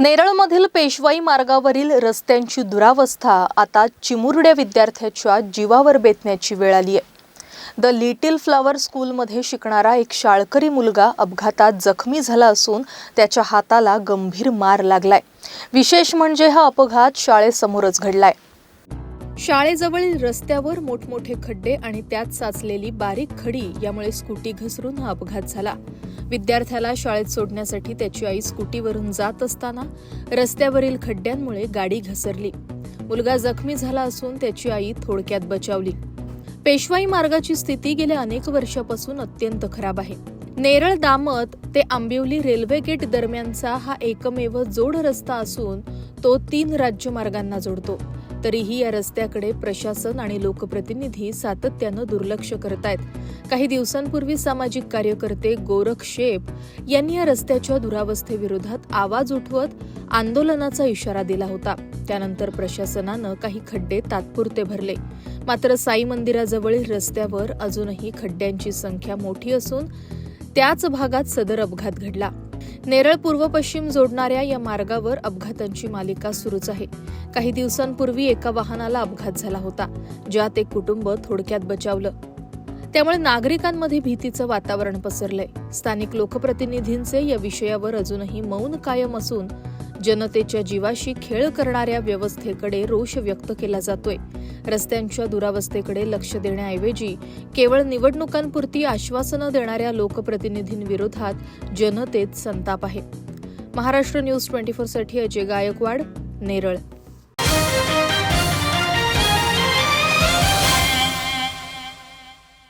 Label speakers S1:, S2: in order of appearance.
S1: नेरळमधील पेशवाई मार्गावरील रस्त्यांची दुरावस्था आता चिमुरड्या विद्यार्थ्याच्या जीवावर बेतण्याची वेळ आली आहे. द लिटिल फ्लॉवर स्कूलमध्ये शिकणारा एक शाळकरी मुलगा अपघातात जखमी झाला असून त्याच्या हाताला गंभीर मार लागलाय. विशेष म्हणजे हा अपघात शाळेसमोरच घडलाय. शाळेजवळील रस्त्यावर मोठमोठे खड्डे आणि त्यात साचलेली बारीक खडी यामुळे स्कूटी घसरून हा अपघात झाला. विद्यार्थ्याला शाळेत सोडण्यासाठी त्याची आई स्कूटीवरून जात असताना रस्त्यावरील खड्ड्यांमुळे गाडी घसरली. मुलगा जखमी झाला असून त्याची आई थोडक्यात बचावली. पेशवाई मार्गाची स्थिती गेल्या अनेक वर्षापासून अत्यंत खराब आहे. नेरळ दामत ते आंबिवली रेल्वे गेट दरम्यानचा हा एकमेव जोड रस्ता असून तो तीन राज्यमार्गांना जोडतो. तरीही या रस्त्याकडे प्रशासन आणि लोकप्रतिनिधी सातत्यानं दुर्लक्ष करत आहेत काही दिवसांपूर्वी सामाजिक कार्यकर्ते गोरख शेप यांनी या रस्त्याच्या दुरावस्थेविरोधात आवाज उठवत आंदोलनाचा इशारा दिला होता. त्यानंतर प्रशासनानं काही खड्डे तात्पुरते भरले. मात्र साई मंदिराजवळील रस्त्यावर अजूनही खड्ड्यांची संख्या मोठी असून त्याच भागात सदर अपघात घडला. नेरळ पूर्व पश्चिम जोडणाऱ्या या मार्गावर अपघातांची मालिका सुरूच आहे. काही दिवसांपूर्वी एका वाहनाला अपघात झाला होता ज्यात एक कुटुंब थोडक्यात बचावलं. त्यामुळे नागरिकांमध्ये भीतीचं वातावरण पसरलंय. स्थानिक लोकप्रतिनिधींचे या विषयावर अजूनही मौन कायम असून जनतेच्या जीवाशी खेळ करणाऱ्या व्यवस्थेकडे रोष व्यक्त केला जातोय. रस्त्यांच्या दुरावस्थेकडे लक्ष देण्याऐवजी केवळ निवडणुकांपुरती आश्वासनं देणाऱ्या लोकप्रतिनिधींविरोधात जनतेत संताप आहे. महाराष्ट्र न्यूज ट्वेंटी फोरसाठी अजय गायकवाड नेरळ.